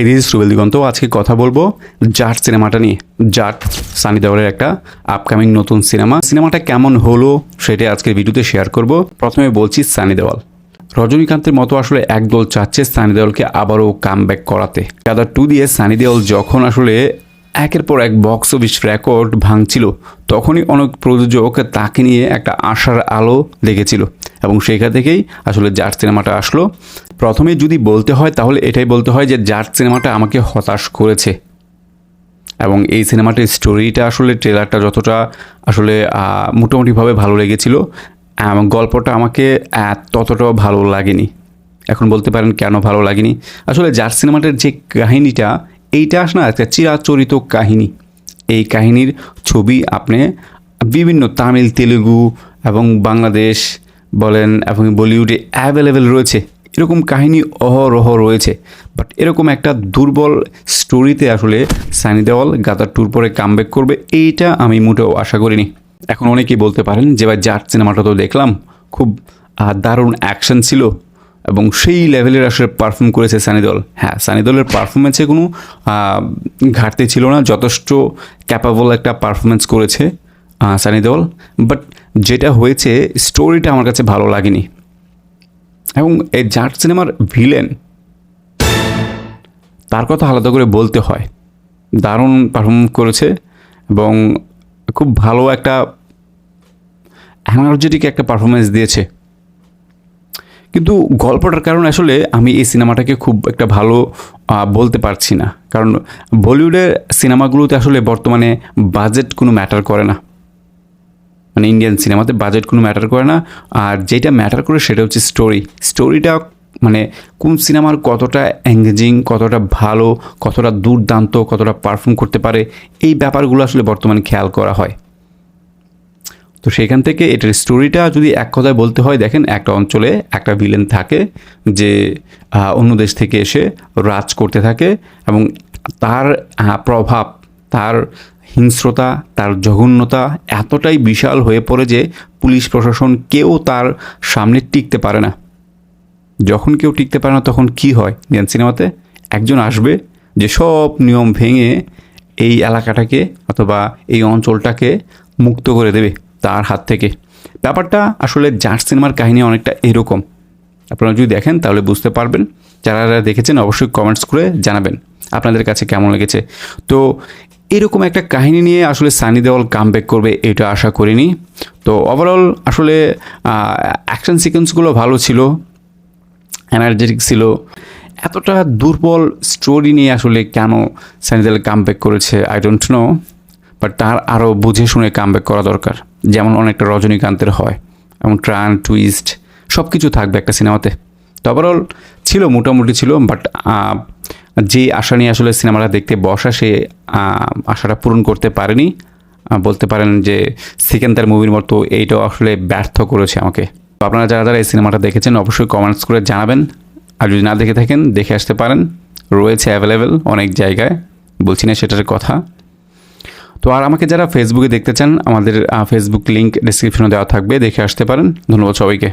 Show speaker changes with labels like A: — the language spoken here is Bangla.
A: এই রুবেল দিগন্ত আজকে কথা বলব জাট সিনেমাটা নিয়ে। জাট সানি দেওয়ালের একটা আপকামিং নতুন সিনেমা। সিনেমাটা কেমন হলো সেটা আজকের ভিডিওতে শেয়ার করব। প্রথমে বলছি সানি দেওয়াল। রজনীকান্তের মতো আসলে একদল চাচ্ছে সানি দেওয়ালকে আবারও কাম করাতে। গাদার টু দিয়ে সানি দেওয়াল যখন আসলে একের পর এক বক্স অফিস রেকর্ড ভাঙছিল, তখনই অনেক প্রযোজক তাকে নিয়ে একটা আশার আলো দেখেছিল। এবং সেখান থেকেই আসলে জাট সিনেমাটা আসলো। প্রথমে যদি বলতে হয়, তাহলে এটাই বলতে হয় যে জাট সিনেমাটা আমাকে হতাশ করেছে। এবং এই সিনেমাটির স্টোরিটা আসলে ট্রেলারটা যতটা আসলে মোটামুটিভাবে ভালো লেগেছিল, এবং গল্পটা আমাকে ততটাও ভালো লাগেনি। এখন বলতে পারেন কেন ভালো লাগেনি? আসলে জাট সিনেমাটার যে কাহিনীটা, এইটা আস না, একটা চিরাচরিত কাহিনী। এই কাহিনীর ছবি আপনি বিভিন্ন তামিল, তেলেগু এবং বাংলাদেশ বলেন, এবং বলিউডে অ্যাভেলেবেল রয়েছে। এরকম কাহিনী অহরহ রয়েছে। বাট এরকম একটা দুর্বল স্টোরিতে আসলে সানি দেওয়াল গাদার ট্যুর পরে কামব্যাক করবে, এইটা আমি মোটেও আশা করিনি। এখন অনেকেই বলতে পারেন, যে ভাই যার সিনেমাটা তো দেখলাম, খুব দারুণ অ্যাকশন ছিল এবং সেই লেভেলের আসলে পারফর্ম করেছে সানি দেওয়াল। হ্যাঁ সানি দেওয়ালের পারফরমেন্সে কোনো ঘাটতি ছিল না, যথেষ্ট ক্যাপাবল একটা পারফরমেন্স করেছে। সানি দেওয়াল বাট যেটা হয়েছে স্টোরিটা আমার কাছে ভালো লাগেনি। এবং এই জাট সিনেমার ভিলেন তার কথা আলাদা করে বলতে হয়। দারুণ পারফর্ম করেছে এবং খুব ভালো একটা এনার্জেটিক একটা পারফরমেন্স দিয়েছে। কিন্তু গল্পটার কারণে আসলে আমি এই সিনেমাটাকে খুব একটা ভালো বলতে পারছি না। কারণ বলিউডের সিনেমাগুলোতে আসলে বর্তমানে বাজেট কোনো ম্যাটার করে না। মানে ইন্ডিয়ান সিনেমাতে বাজেট কোনো ম্যাটার করে না। আর যেটা ম্যাটার করে সেটা হচ্ছে স্টোরি স্টোরিটা মানে কোন সিনেমার কতটা এঙ্গেজিং কতটা ভালো, কতটা দুর্দান্ত, কতটা পারফর্ম করতে পারে, এই ব্যাপারগুলো আসলে বর্তমানে খেয়াল করা হয়। তো সেখান থেকে এটার স্টোরিটা যদি এক কথায় বলতে হয়, দেখেন একটা অঞ্চলে একটা ভিলেন থাকে যে অন্য দেশ থেকে এসে রাজ করতে থাকে এবং তার প্রভাব তার হিংস্রতা, তার জঘন্যতা এতটাই বিশাল হয়ে পড়ে যে পুলিশ প্রশাসন কেউ তার সামনে টিকতে পারে না। যখন কেউ টিকতে পারে না, তখন কি হয়? জ্ঞান সিনেমাতে একজন আসবে যে সব নিয়ম ভেঙে এই এলাকাটাকে অথবা এই অঞ্চলটাকে মুক্ত করে দেবে তার হাত থেকে। ব্যাপারটা আসলে জাট সিনেমার কাহিনী অনেকটা এরকম। আপনারা যদি দেখেন, তাহলে বুঝতে পারবেন। যারা যারা দেখেছেন, অবশ্যই কমেন্টস করে জানাবেন। আপনাদের কাছে কেমন লেগেছে? তো এরকম একটা কাহিনী নিয়ে আসলে সানি দেওয়াল কামব্যাক করবে এটা আশা করিনি। তো ওভারঅল আসলে অ্যাকশন সিকোয়েন্সগুলো ভালো ছিল এনার্জেটিক ছিল। এতটা দুর্বল স্টোরি নিয়ে আসলে কেন স্যানিদেল কামব্যাক করেছে আই ডোন্ট নো বাট তার আরও বুঝে শুনে কামব্যাক করা দরকার, যেমন অনেকটা রজনীকান্তের হয়, এবং ট্রান টুইস্ট সব কিছু থাকবে একটা সিনেমাতে তো ওভারঅল ছিল, মোটামুটি ছিল বাট যে আশা নিয়ে আসলে সিনেমাটা দেখতে বসা, সে আশাটা পূরণ করতে পারেনি। বলতে পারেন যে সিকেন্দার মুভির মতো এইটাও আসলে ব্যর্থ করেছে আমাকে। আপনারা যারা যারা এই সিনেমাটা দেখেছেন, অবশ্যই কমেন্টস করে জানাবেন। আর যদি না দেখে থাকেন, দেখে আসতে পারেন। রয়েছে অ্যাভেলেবেল অনেক জায়গায়। বলছি না সেটার কথা। তো আর আমাকে যারা ফেসবুকে দেখতে চান, আমাদের ফেসবুক লিঙ্ক ডিসক্রিপশনে দেওয়া থাকবে, দেখে আসতে পারেন। ধন্যবাদ সবাইকে।